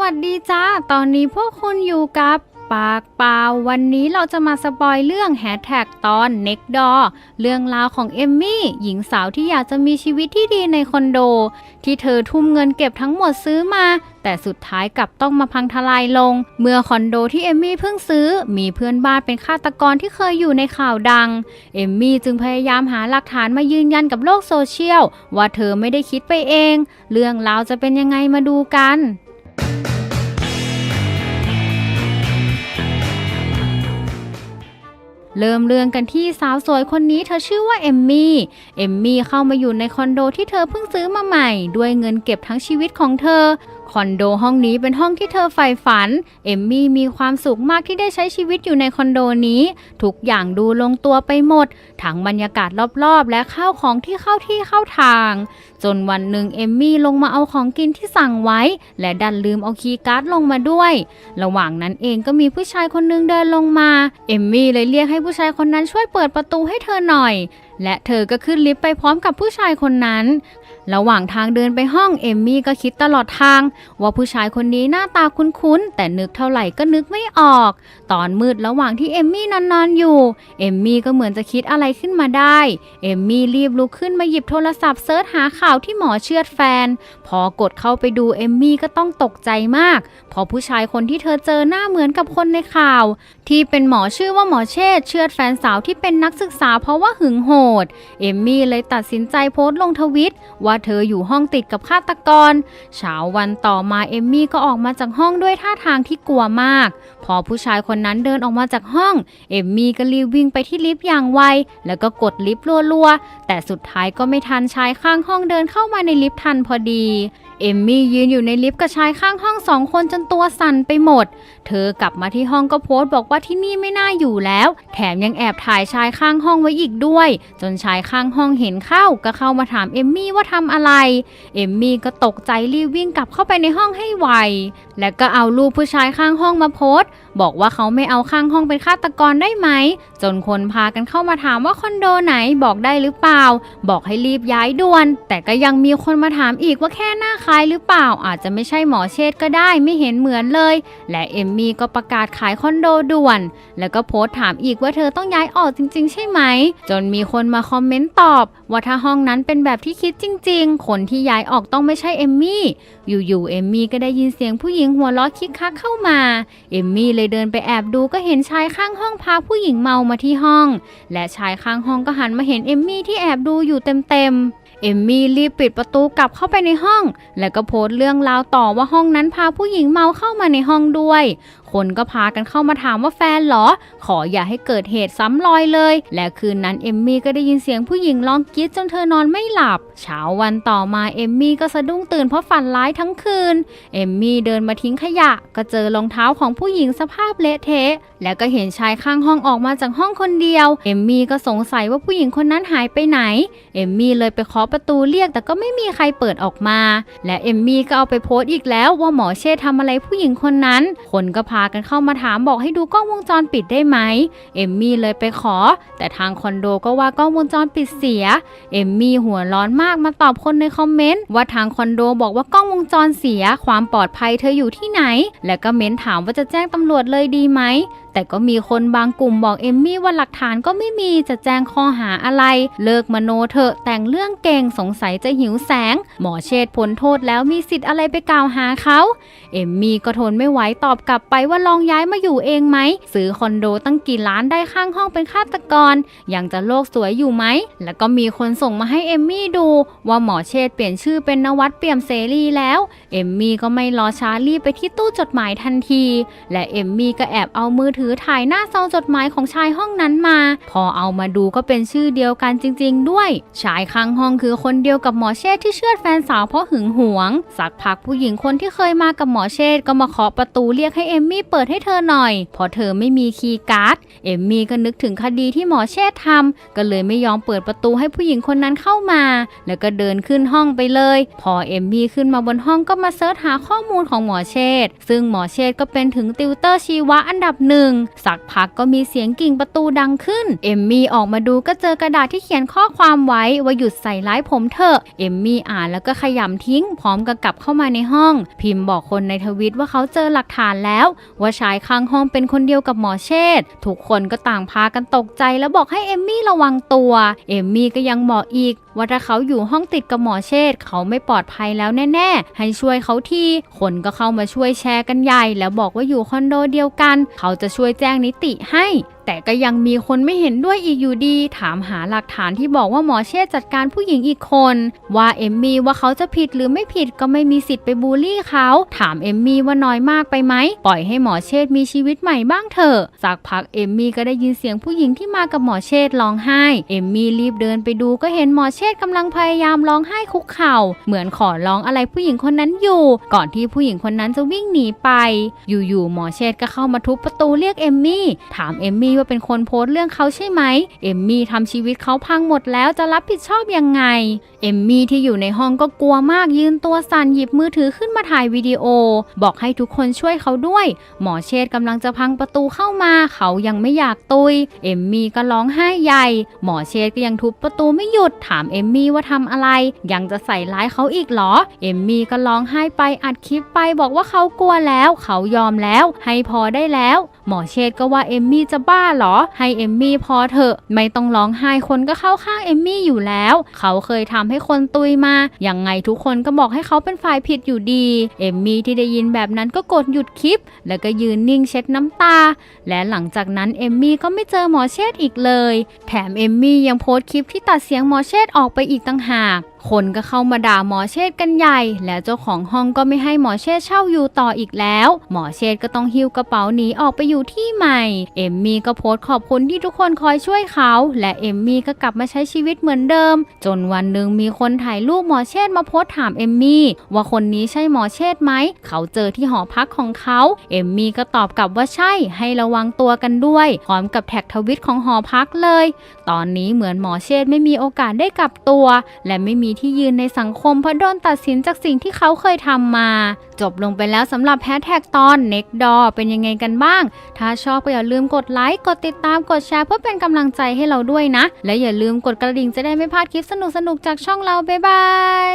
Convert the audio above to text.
วัสดีจ้า ตอนนี้พวกคุณอยู่กับปากเปล่าวันนี้เราจะมาสปอยเรื่องแฮชแท็กตอน Next Door เรื่องราวของเอมมี่ หญิงสาวที่อยากจะมีชีวิตที่ดีในคอนโด ที่เธอทุ่มเงินเก็บทั้งหมดซื้อมา แต่สุดท้ายกลับต้องมาพังทลายลง เมื่อคอนโดที่เอมมี่เพิ่งซื้อ มีเพื่อนบ้านเป็นฆาตกรที่เคยอยู่ในข่าวดัง เอมมี่จึงพยายามหาหลักฐานมายืนยันกับโลกโซเชียลว่าเธอไม่ได้คิดไปเอง เรื่องราวจะเป็นยังไงมาดูกัน เริ่มเรื่องกันที่สาวสวยคนนี้เธอชื่อว่าเอมมี่ เอมมี่เข้ามาอยู่ในคอนโดที่เธอเพิ่งซื้อมาใหม่ ด้วยเงินเก็บทั้งชีวิตของเธอ คอนโดห้องนี้เป็นห้องที่เธอใฝ่ฝัน เอมมี่มีความสุขมากที่ได้ใช้ชีวิตอยู่ในคอนโดนี้ ทุกอย่างดูลงตัวไปหมด ทั้งบรรยากาศรอบๆ และข้าวของที่เข้าที่เข้าทาง จนวันหนึ่งเอมมี่ลงมาเอาของกินที่สั่งไว้ และดันลืมเอาคีย์การ์ดลงมาด้วย ระหว่างนั้นเองก็มีผู้ชายคนหนึงเดินลงมา เอมมี่เลยเรียกให้ผู้ชายคนนั้นช่วยเปิดประตูให้เธอหน่อย และเธอก็ขึ้นลิฟต์ไปพร้อมกับผู้ชายคนนั้น ระหว่างทางเดินไปห้องเอมมี่ก็คิดตลอดทาง ว่าผู้ชายคนนี้หน้าตาคุ้นๆ แต่นึกเท่าไหร่ก็นึกไม่ออก ตอนมืดระหว่างที่เอมมี่นอนๆอยู่ เอมมี่ก็เหมือนจะคิดอะไรขึ้นมาได้ เอมมี่รีบลุกขึ้นมาหยิบโทรศัพท์เซิร์ชหาข่าวที่หมอเชือดแฟน พอกดเข้าไปดูเอมมี่ก็ต้องตกใจมากเพราะผู้ชายคนที่เธอเจอหน้าเหมือนกับคนในข่าว ที่เป็นหมอชื่อว่าหมอเชษเชือดแฟนสาวที่เป็นนักศึกษาเพราะว่าหึงโหดเอมมี่เลยตัดสินใจโพสต์ลงทวิต ว่าเธออยู่ห้องติดกับฆาตกรเช้าวันต่อมาเอมมี่ก็ออกมาจากห้องด้วยท่าทางที่กลัวมาก พอผู้ชายคนนั้นเดินออกมาจากห้อง เอมมี่ก็รีบวิ่งไปที่ลิฟต์อย่างไว แล้วก็กดลิฟต์รัวๆ แต่สุดท้ายก็ไม่ทันชายข้างห้องเดินเข้ามาในลิฟต์ทันพอดี เอมมี่ยืนอยู่ในลิฟต์กับชายข้างห้องสองคนจนตัวสั่นไปหมด เธอกลับมาที่ห้องก็โพสต์บอกว่าที่นี่ไม่น่าอยู่แล้ว แถมยังแอบถ่ายชายข้างห้องไว้อีกด้วย จนชายข้างห้องเห็นเข้าก็เข้ามาถามเอมมี่ว่าทำอะไร เอมมี่ก็ตกใจรีบวิ่งกลับเข้าไปในห้องให้ไว แล้วก็เอารูปผู้ชายข้างห้องมาโพสต์ บอกว่าเขาไม่เอาข้างห้องเป็นฆาตกรได้ไหม จนคนพากันเข้ามาถามว่าคอนโดไหนบอกได้หรือเปล่า บอกให้รีบย้ายด่วน แต่ก็ยังมีคนมาถามอีกว่าแค่หน้าคล้ายหรือเปล่าอาจจะไม่ใช่หมอเชษก็ได้ไม่เห็นเหมือนเลย และเอมมี่ก็ประกาศขายคอนโดด่วน แล้วก็โพสต์ถามอีกว่าเธอต้องย้ายออกจริง ๆ ใช่ไหม จนมีคนมาคอมเมนต์ตอบ ว่าถ้าห้องนั้นเป็นแบบที่คิดจริง ๆ คนที่ย้ายออกต้องไม่ใช่เอมมี่อยู่ๆเอมมี่ก็ได้ยินเสียงผู้หญิงหัวเราะคิกคักเข้ามาเอมมี่เลยเดินไปแอบดูก็เห็นชายข้างห้องพาผู้หญิงเมามาที่ห้อง และชายข้างห้องก็หันมาเห็นเอมมี่ที่แอบดูอยู่เต็มๆ เอมมี่รีบปิดประตูกลับเข้าไปในห้อง แล้วก็โพสต์เรื่องราวต่อว่าห้องนั้นพาผู้หญิงเมาเข้ามาในห้องด้วย คนก็พากันเข้ามาถามว่าแฟนเหรอ ขออย่าให้เกิดเหตุซ้ำรอยเลย และคืนนั้นเอมมี่ก็ได้ยินเสียงผู้หญิงร้องกรี๊ดจนเธอนอนไม่หลับ เช้าวันต่อมาเอมมี่ก็สะดุ้งตื่นเพราะฝันร้ายทั้งคืน เอมมี่เดินมาทิ้งขยะ ก็เจอรองเท้าของผู้หญิงสภาพเละเทะ แล้วก็เห็นชายข้างห้องออกมาจากห้องคนเดียว เอมมี่ก็สงสัยว่าผู้หญิงคนนั้นหายไปไหน เอมมี่เลยไปเคาะประตูเรียกแต่ก็ไม่มีใครเปิดออกมา และเอมมี่ก็เอาไปโพสต์อีกแล้วว่าหมอเช่ทำอะไรผู้หญิงคนนั้น คนก็พาากันเข้ามาถามบอกให้ดูกล้องวงจรปิดได้ไหมเอมมี่เลยไปขอ แต่ทางคอนโดก็ว่ากล้องวงจรปิดเสียเอมมี่หัวร้อนมากมาตอบคนในคอมเมนต์ว่าทางคอนโดบอกว่ากล้องวงจรเสีย ความปลอดภัยเธออยู่ที่ไหน และก็เม้นถามว่าจะแจ้งตำรวจเลยดีไหม แต่ก็มีคนบางกลุ่มบอกเอมมี่ว่าหลักฐานก็ไม่มีจะแจ้งข้อหาอะไร เลิกมโนเถอะแต่งเรื่องเก่งสงสัยจะหิวแสง หมอเชษ์พ้นโทษแล้วมีสิทธิ์อะไรไปกล่าวหาเขาเอมมี่ก็ทนไม่ไหวตอบกลับไปว่าลองย้ายมาอยู่เองไหมซื้อคอนโดตั้งกี่ล้านได้ข้างห้องเป็นฆาตกรยังจะโลกสวยอยู่ไหมแล้วก็มีคนส่งมาให้เอมมี่ดูว่าหมอเชษ์เปลี่ยนชื่อเป็นนวัดเปี่ยมเสรีแล้วเอมมี่ก็ไม่รอช้ารีบไปที่ตู้จดหมายทันที และเอมมี่ก็แอบเอามือถือถ่ายหน้าซองจดหมายของชายห้องนั้นมา พอเอามาดูก็เป็นชื่อเดียวกันจริง ๆ ด้วย ชายข้างห้องคือคนเดียวกับหมอเชษที่เชือดแฟนสาวเพราะหึงหวง สักพักผู้หญิงคนที่เคยมากับหมอเชษก็มาเคาะประตูเรียกให้เอมมี่เปิดให้เธอหน่อยพราะเธอไม่มีคีย์การ์ด เอมมี่ก็นึกถึงคดีที่หมอเชษทำก็เลยไม่ยอมเปิดประตูให้ผู้หญิงคนนั้นเข้ามา แล้วก็เดินขึ้นห้องไปเลย พอเอมมี่ขึ้นมาบนห้องก็มาเสิร์ชหาข้อมูลของหมอเชษซึ่งหมอเชษก็เป็นถึงติวเตอร์ชีวะอันดับหนึ่งง สักพักก็มีเสียงกิ่งประตูดังขึ้น เอมมี่ออกมาดูก็เจอกระดาษที่เขียนข้อความไว้ว่าหยุดใส่ร้ายผมเถอะ เอมมี่อ่านแล้วก็ขยำทิ้ง พร้อมกับกลับเข้ามาในห้อง พิมพ์บอกคนในทวิตว่าเขาเจอหลักฐานแล้ว ว่าชายข้างห้องเป็นคนเดียวกับหมอเชษทุกคนก็ต่างพากันตกใจแล้วบอกให้เอมมี่ระวังตัว เอมมี่ก็ยังบอกอีกว่าถ้าเขาอยู่ห้องติดกับหมอเชษเขาไม่ปลอดภัยแล้วแน่ ๆ ให้ช่วยเขาทีคนก็เข้ามาช่วยแชร์กันใหญ่ แล้วบอกว่าอยู่คอนโดเดียวกัน เขาจะช่วยแจ้งนิติให้แต่ก็ยังมีคนไม่เห็นด้วยอีกอยู่ดี ถามหาหลักฐานที่บอกว่าหมอเชษจัดการผู้หญิงอีกคน ว่าเอมมี่ว่าเขาจะผิดหรือไม่ผิดก็ไม่มีสิทธิ์ไปบูลลี่เขา ถามเอมมี่ว่าน้อยมากไปไหม ปล่อยให้หมอเชษมีชีวิตใหม่บ้างเถอะสักพักเอมมี่ก็ได้ยินเสียงผู้หญิงที่มากับหมอเชษร้องไห้ เอมมี่รีบเดินไปดูก็เห็นหมอเชษฐ์กำลังพยายามร้องไห้คุกเข่า เหมือนขอร้องอะไรผู้หญิงคนนั้นอยู่ ก่อนที่ผู้หญิงคนนั้นจะวิ่งหนีไป อยู่ๆหมอเชษก็เข้ามาทุบประตูเรียกเอมมี่ถามเอมมี่ว่าเป็นคนโพสต์เรื่องเขาใช่ไหม เอมมี่ทำชีวิตเขาพังหมดแล้วจะรับผิดชอบยังไง เอมมี่ที่อยู่ในห้องก็กลัวมากยืนตัวสั่นหยิบมือถือขึ้นมาถ่ายวิดีโอ บอกให้ทุกคนช่วยเขาด้วย หมอเชษกำลังจะพังประตูเข้ามาเขายังไม่อยากตุย เอมมี่ก็ร้องไห้ใหญ่ หมอเชษก็ยังทุบประตูไม่หยุดถามเอมมี่ว่าทำอะไร ยังจะใส่ร้ายเขาอีกเหรอ เอมมี่ก็ร้องไห้ไปอัดคลิปไปบอกว่าเขากลัวแล้ว เขายอมแล้ว ให้พอได้แล้ว หมอเชษก็ว่าเอมมี่จะบ้าเหรอ ให้เอมมี่พอเถอะ ไม่ต้องร้องไห้คนก็เข้าข้างเอมมี่อยู่แล้ว เขาเคยทำให้คนตุยมายังไงทุกคนก็บอกให้เขาเป็นฝ่ายผิดอยู่ดี เอมมี่ที่ได้ยินแบบนั้นก็กดหยุดคลิป แล้วก็ยืนนิ่งเช็ดน้ำตา และหลังจากนั้นเอมมี่ก็ไม่เจอหมอเชษอีกเลย แถมเอมมี่ยังโพสต์คลิปที่ตัดเสียงหมอเชษออกไปอีกต่างหากคนก็เข้ามาด่าหมอเชษกันใหญ่ แล้วเจ้าของห้องก็ไม่ให้หมอเชษเช่าอยู่ต่ออีกแล้ว หมอเชษก็ต้องหิ้วกระเป๋าหนีออกไปอยู่ที่ใหม่ เอมมี่ก็โพสต์ขอบคุณที่ทุกคนคอยช่วยเขา และเอมมี่ก็กลับมาใช้ชีวิตเหมือนเดิม จนวันหนึ่งมีคนถ่ายรูปหมอเชษมาโพสต์ถามเอมมี่ว่าคนนี้ใช่หมอเชษไหม เขาเจอที่หอพักของเขา เอมมี่ก็ตอบกลับว่าใช่ ให้ระวังตัวกันด้วย พร้อมกับแท็กทวิตของหอพักเลย ตอนนี้เหมือนหมอเชษไม่มีโอกาสได้กลับตัว และไม่มีที่ยืนในสังคมเพราะโดนตัดสินจากสิ่งที่เขาเคยทำมา จบลงไปแล้วสำหรับแฮชแท็กตอน Next Door เป็นยังไงกันบ้าง ถ้าชอบก็อย่าลืมกดไลค์ กดติดตาม กดแชร์เพื่อเป็นกำลังใจให้เราด้วยนะ และอย่าลืมกดกระดิ่งจะได้ไม่พลาดคลิปสนุกๆจากช่องเราบ๊ายบาย